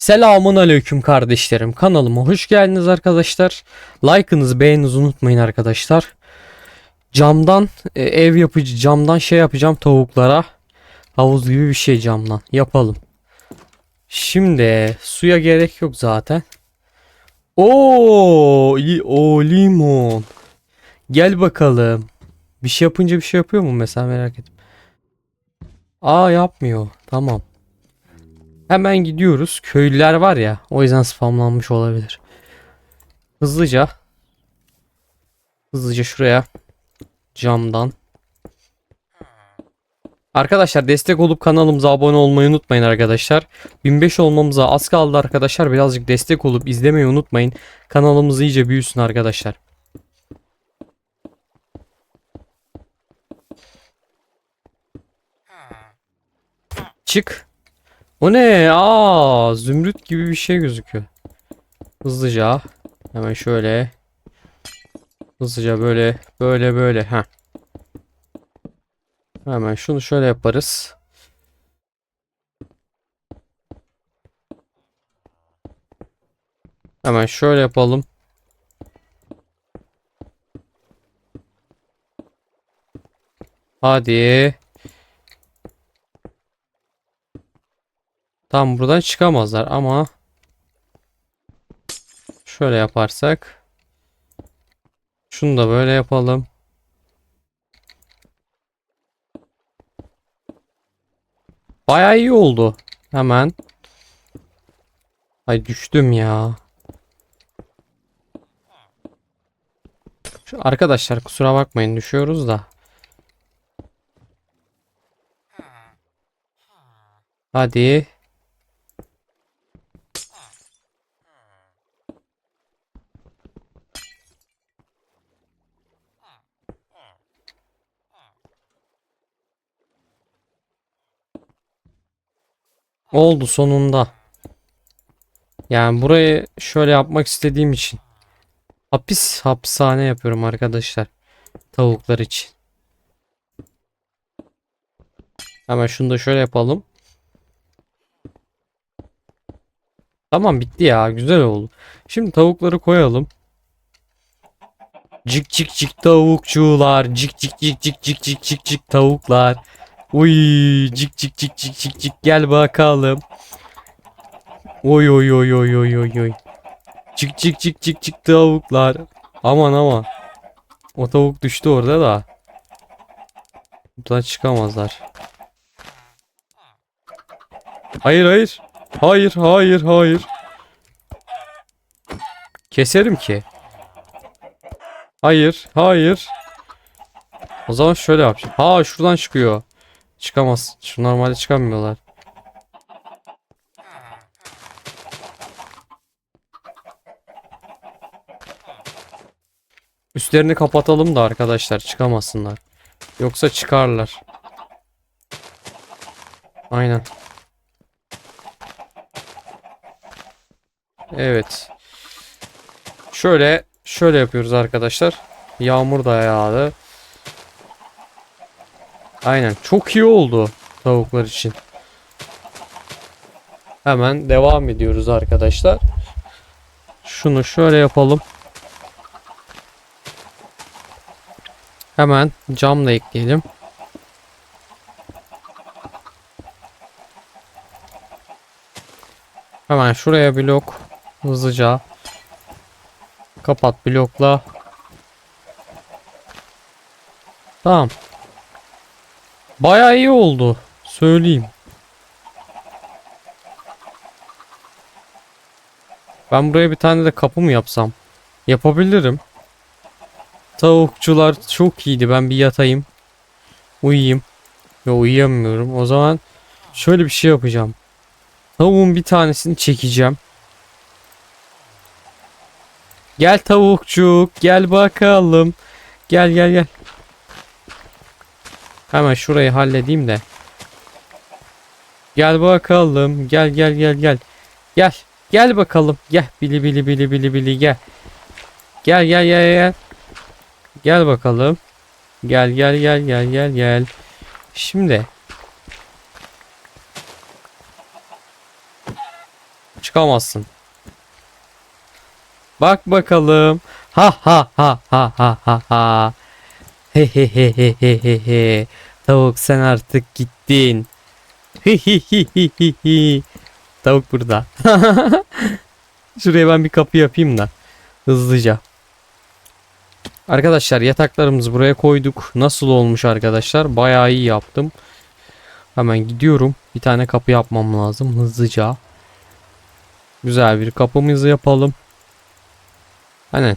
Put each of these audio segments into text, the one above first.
Selamun aleyküm kardeşlerim. Kanalıma hoş geldiniz arkadaşlar. Like'ınızı beğeninizi unutmayın arkadaşlar. Camdan e, ev yapıcı camdan şey yapacağım tavuklara. Havuz gibi bir şey camdan yapalım. Şimdi suya gerek yok zaten. Oo, o limon. Gel bakalım. Bir şey yapınca bir şey yapıyor mu mesela merak ettim. Aa yapmıyor. Tamam. Hemen gidiyoruz. Köylüler var ya. O yüzden spamlanmış olabilir. Hızlıca. Hızlıca şuraya. Camdan. Arkadaşlar destek olup kanalımıza abone olmayı unutmayın arkadaşlar. 1005 olmamıza az kaldı arkadaşlar. Birazcık destek olup izlemeyi unutmayın. Kanalımız iyice büyüsün arkadaşlar. Çık. O ne? Aa, zümrüt gibi bir şey gözüküyor. Hızlıca. Hemen şöyle. Hızlıca böyle, böyle, böyle. Ha. Hemen şunu şöyle yaparız. Hemen şöyle yapalım. Hadi. Tam buradan çıkamazlar ama şöyle yaparsak şunu da böyle yapalım. Bayağı iyi oldu. Hemen. Ay düştüm ya. Şu arkadaşlar kusura bakmayın düşüyoruz da. Hadi. Oldu sonunda. Yani burayı şöyle yapmak istediğim için. Hapis hapishane yapıyorum arkadaşlar. Tavuklar için. Hemen şunu da şöyle yapalım. Tamam bitti ya. Güzel oldu. Şimdi tavukları koyalım. Cik cik cik tavukçular. Cik cik cik cik cik cik cik cik tavuklar. Uy cik cik cik cik cik cik gel bakalım. Oy oy oy oy oy oy oy. Cik cik cik cik cik tavuklar. Aman aman. O tavuk düştü orada da. Buradan çıkamazlar. Hayır hayır. Hayır hayır hayır. Keserim ki. Hayır hayır. O zaman şöyle yapacağım. Ha şuradan çıkıyor. Çıkamaz. Şu normalde çıkamıyorlar. Üstlerini kapatalım da arkadaşlar çıkamasınlar. Yoksa çıkarlar. Aynen. Evet. Şöyle şöyle yapıyoruz arkadaşlar. Yağmur da yağdı. Aynen. Çok iyi oldu tavuklar için. Hemen devam ediyoruz arkadaşlar. Şunu şöyle yapalım. Hemen camla ekleyelim. Hemen şuraya blok hızlıca kapat blokla. Tamam. Bayağı iyi oldu. Söyleyeyim. Ben buraya bir tane de kapı mı yapsam? Yapabilirim. Tavukçular çok iyiydi. Ben bir yatayım. Uyuyayım. Yo uyuyamıyorum. O zaman şöyle bir şey yapacağım. Tavuğun bir tanesini çekeceğim. Gel tavukçuk. Gel bakalım. Gel gel gel. Hemen şurayı halledeyim de. Gel bakalım. Gel gel gel gel. Gel. Gel bakalım. Gel. Bili bili bili bili bili gel. Gel gel gel gel. Gel bakalım. Gel gel gel gel gel gel. Şimdi Çıkamazsın. Bak bakalım. Ha ha ha ha ha ha ha. He he he he he he he. Tavuk sen artık gittin. Tavuk burada. Şuraya ben bir kapı yapayım da. Hızlıca. Arkadaşlar yataklarımızı buraya koyduk. Nasıl olmuş arkadaşlar? Bayağı iyi yaptım. Hemen gidiyorum. Bir tane kapı yapmam lazım hızlıca. Güzel bir kapımızı yapalım. Aynen.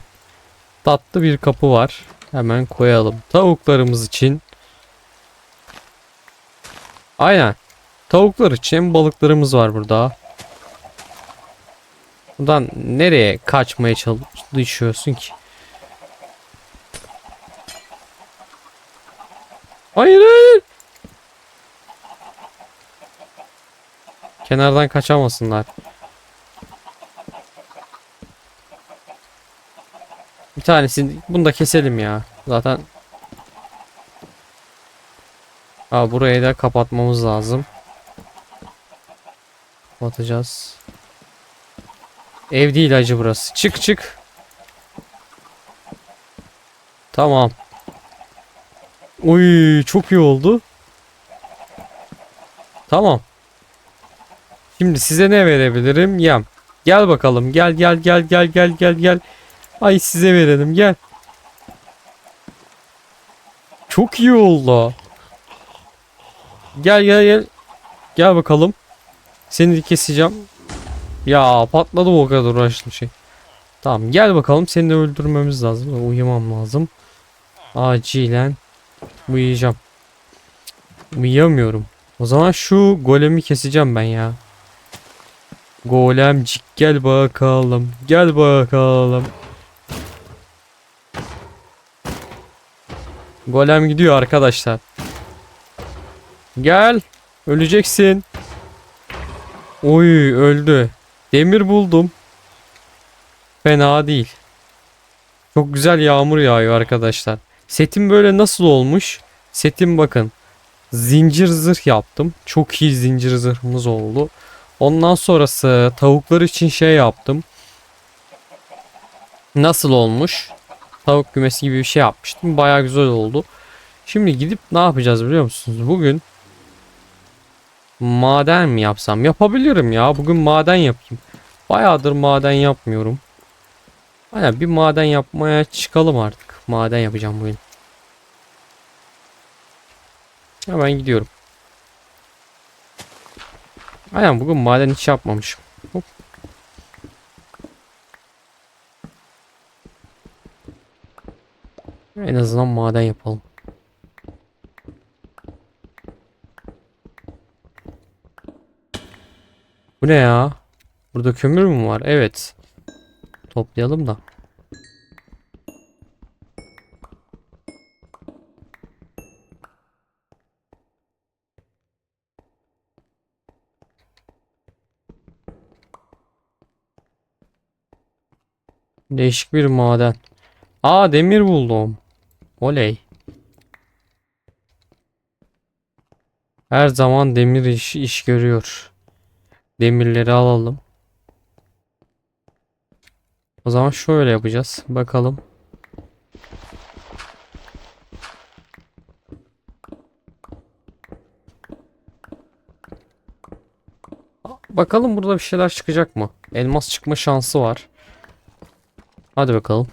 Tatlı bir kapı var. Hemen koyalım. Tavuklarımız için. Aynen. Tavuklar için balıklarımız var burada. Buradan nereye kaçmaya çalışıyorsun ki? Hayır hayır. Kenardan kaçamasınlar. Bir tanesini bunu da keselim ya. Zaten Aa, burayı da kapatmamız lazım. Kapatacağız. Ev değil acı burası. Çık çık. Tamam. Uy çok iyi oldu. Tamam. Şimdi size ne verebilirim? Yem. Gel bakalım. Gel gel gel gel gel gel gel. Ay size verelim gel. Çok iyi oldu. Gel gel gel. Gel bakalım. Seni keseceğim. Ya patladı o kadar uğraştım şey. Tamam gel bakalım seni de öldürmemiz lazım. Uyumam lazım. Acilen uyuyacağım. Uyuyamıyorum. O zaman şu golemi keseceğim ben ya. Golemcik gel bakalım. Gel bakalım. Golem gidiyor arkadaşlar. Gel. Öleceksin. Oy öldü. Demir buldum. Fena değil. Çok güzel yağmur yağıyor arkadaşlar. Setim böyle nasıl olmuş? Setim bakın. Zincir zırh yaptım. Çok iyi zincir zırhımız oldu. Ondan sonrası tavuklar için şey yaptım. Nasıl olmuş? Tavuk kümesi gibi bir şey yapmıştım. Baya güzel oldu. Şimdi gidip ne yapacağız biliyor musunuz? Bugün maden mi yapsam? Yapabilirim ya. Bugün maden yapayım. Bayağıdır maden yapmıyorum. Aynen bir maden yapmaya çıkalım artık. Maden yapacağım bugün. Hemen gidiyorum. Aynen bugün maden hiç yapmamışım. Hop. En azından maden yapalım. Bu ne ya? Burada kömür mü var? Evet. Toplayalım da. Değişik bir maden. Aa demir buldum. Oley. Her zaman demir iş, iş görüyor. Demirleri alalım. O zaman şöyle yapacağız. Bakalım. Bakalım burada bir şeyler çıkacak mı? Elmas çıkma şansı var. Hadi bakalım.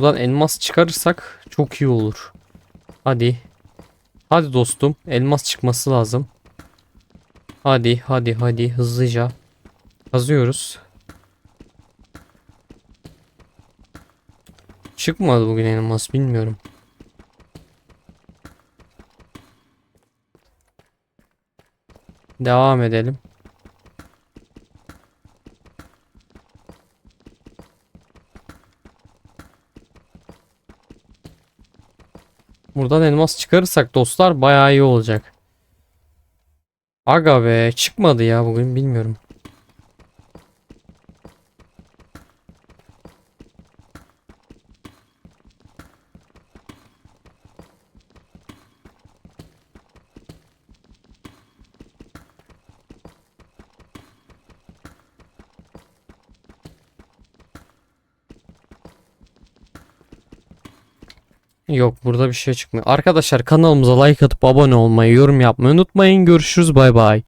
Buradan elmas çıkarırsak çok iyi olur. Hadi. Hadi dostum. Elmas çıkması lazım. Hadi hadi hadi hızlıca. Kazıyoruz. Çıkmadı bugün elmas bilmiyorum. Devam edelim. Buradan elmas çıkarırsak dostlar bayağı iyi olacak. Aga be çıkmadı ya bugün bilmiyorum. Yok burada bir şey çıkmıyor. Arkadaşlar kanalımıza like atıp abone olmayı, yorum yapmayı unutmayın. Görüşürüz bay bay.